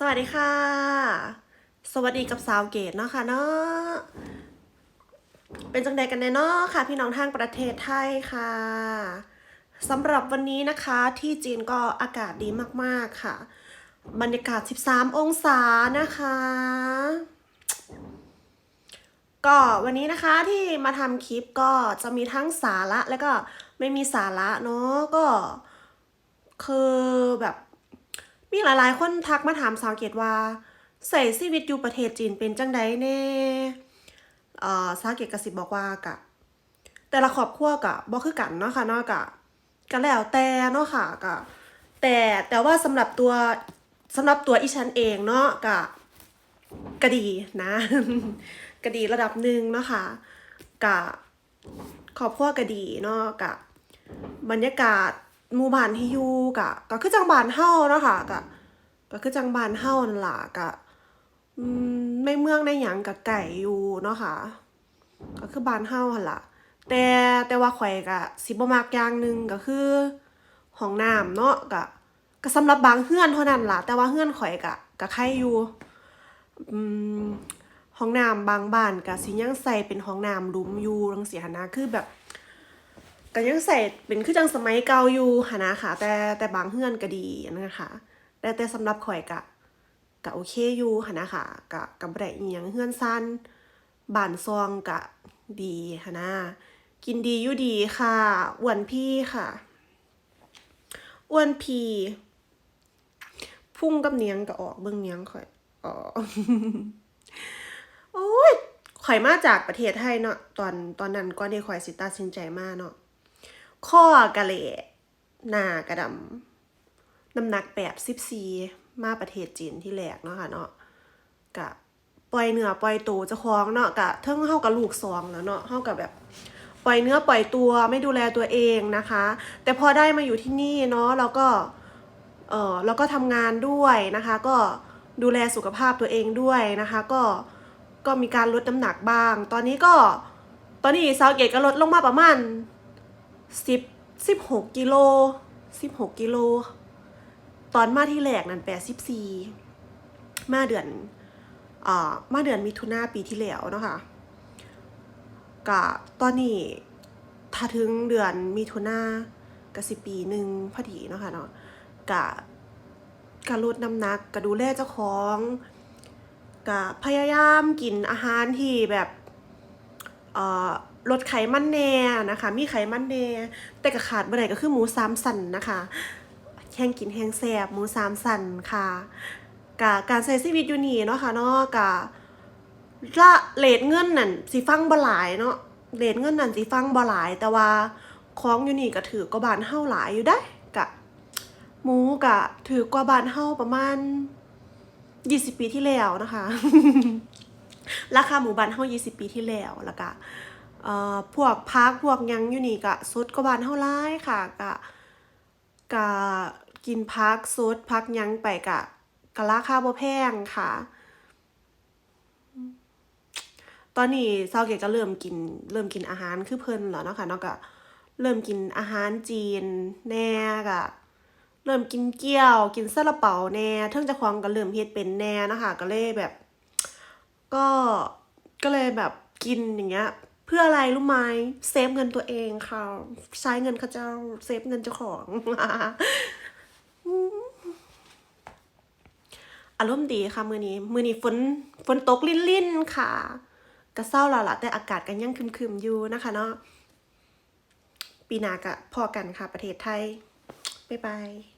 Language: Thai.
สวัสดีค่ะ สวัสดีกับสาวเกตเนาะค่ะเนาะเป็นจังใดกันแน่เนาะค่ะ พี่น้องทางประเทศไทยค่ะสำหรับวันนี้นะคะที่จีนก็อากาศดีมากๆค่ะ บรรยากาศ 13 องศานะคะ ก็วันนี้นะคะที่มาทำคลิปก็จะมีทั้งสาระแล้วก็ไม่มีสาระเนาะก็คือแบบ มีหลายๆ คนทักมาถามสาวเกตว่าใส่ชีวิตอยู่ประเทศจีนเป็นจังใดแน่เอ่อสาวเกตกสิบบอกว่ากะ แต่ละครอบครัวกะบ่คือกันเนาะค่ะเนาะกะก็แล้วแต่เนาะค่ะกะแต่แต่ว่าสำหรับตัวสำหรับตัวอีฉันเองเนาะกะก็ดีนะก็ดีระดับหนึ่งเนาะค่ะกะครอบครัวก็ดีเนาะกะบรรยากาศ หมู่บ้านที่อยู่กะก็คือจังบ้านเฮาเนาะค่ะกะก็คือจังบ้านเฮานั่นล่ะกะอืมในเมืองในหยังกะไก่อยู่เนาะค่ะ ก็คือบ้านเฮาหั่นล่ะแต่แต่ว่าข่อยก็สิบ่มักอย่างหนึ่งก็คือห้องน้ำเนาะก็ก็สำหรับบางเฮือนเท่านั้นล่ะ แต่ว่าเฮือนข่อยก็ก็ใครอยู่อืมห้องน้ำบางบ้านก็สิยังใส่เป็นห้องน้ำลุมอยู่จังซี่หันนะคือแบบ ก็ยังใส่เป็นคือจังสมัยเก่าอยู่หนนะค่ะ แต่แต่บางเฮือนก็ดีนะคะแต่แต่สำหรับข่อยกะกะโอเคอยู่หนนะค่ะกะกับบ่ได้อีหยังเฮือนสั้นบ้านซองกะดีหนนะกินดีอยู่ดีค่ะอ้วนพี่ค่ะอ้วนพีพุ่งกับเนียงก็ออกเบิ่งเนียงข่อยอ๋อโอ้ยข่อยมาจากประเทศไทยเนาะตอนตอนนั้นก่อนที่ข่อยสิตัดสินใจมาเนาะ ข้อกะเละหน้ากระดำน้ำหนักแปดสิบสี่มาประเทศจีนที่แรกเนาะค่ะเนาะกะปล่อยเนื้อปล่อยตัวจะคล้องเนาะกะเทิงเฮากับลูกสองแล้วเนาะเฮากับแบบปล่อยเนื้อปล่อยตัวไม่ดูแลตัวเองนะคะ แต่พอได้มาอยู่ที่นี่เนาะเราก็เออเราก็ทำงานด้วยนะคะ ก็ดูแลสุขภาพตัวเองด้วยนะคะ ก็ก็มีการลดน้ำหนักบ้าง ตอนนี้ก็ตอนนี้ซาวเกตก็ลดลงมาประมาณ สิบสิบหกกิโลสิบหกกิโล ตอนมาที่แรกนั่นแปดสิบสี่มาเดือนอ่ามาเดือนมิถุนาปีที่แล้วเนาะค่ะกะตอนนี้ถ้าถึงเดือนมิถุนากะสิปีหนึ่งพอดีเนาะค่ะเนาะกะกะลดน้ำหนักกะดูแลเจ้าของกะพยายามกินอาหารที่แบบเอ่อ ลดไขมันแน่นะคะ มีไขมันแน่แต่ก็ขาดบ่อได้ก็คือหมูสามสันนะคะแห้งกินแห้งแซบหมูสามสันค่ะกะการใช้ชีวิตอยู่นี่เนาะค่ะเนาะกะละเลทเงินนั่นสิฟังบ่หลายเนาะเลทเงินนั่นสิฟังบ่หลาย แต่ว่าของอยู่นี่ก็ถือกว่าบานเฮาหลายอยู่ได้กะหมูกะถือกว่าบานเฮาประมาณ20ปีที่แล้วนะคะ ราคาหมูบานเฮา20ปีที่แล้วแล้วก็ เอ่อพวกพักพวกยังอยู่นี่ก็สดกบานเฮาหลายค่ะก็ก็กินพักสดพักยังไปก็ก็ราคาบ่แพงค่ะ ตอนนี้เซาเกตก็เริ่มกินเริ่มกินอาหารคือเพิ่นแล้วเนาะค่ะเนาะก็เริ่มกินอาหารจีนแน่ก็เริ่มกินเกี๊ยวกินซาลาเปาแน่เทิงจ้าของก็เริ่มเฮ็ดเป็นแน่นะคะก็เลยแบบ ก็ก็เลยแบบกินอย่างเงี้ย เพื่ออะไรรู้ไหมเซฟเงินตัวเองค่ะ ใช้เงินเข้าเจ้าเซฟเงินเจ้าของอารมณ์ดีค่ะ มือนี้ มือนี้ฝนฝนตกลิ่นลิ่นค่ะก็เศร้าแล้วล่ะแต่อากาศกันยังครึมๆอยู่นะคะเนาะปีหน้าก็พอกันค่ะ ประเทศไทย บ๊ายบาย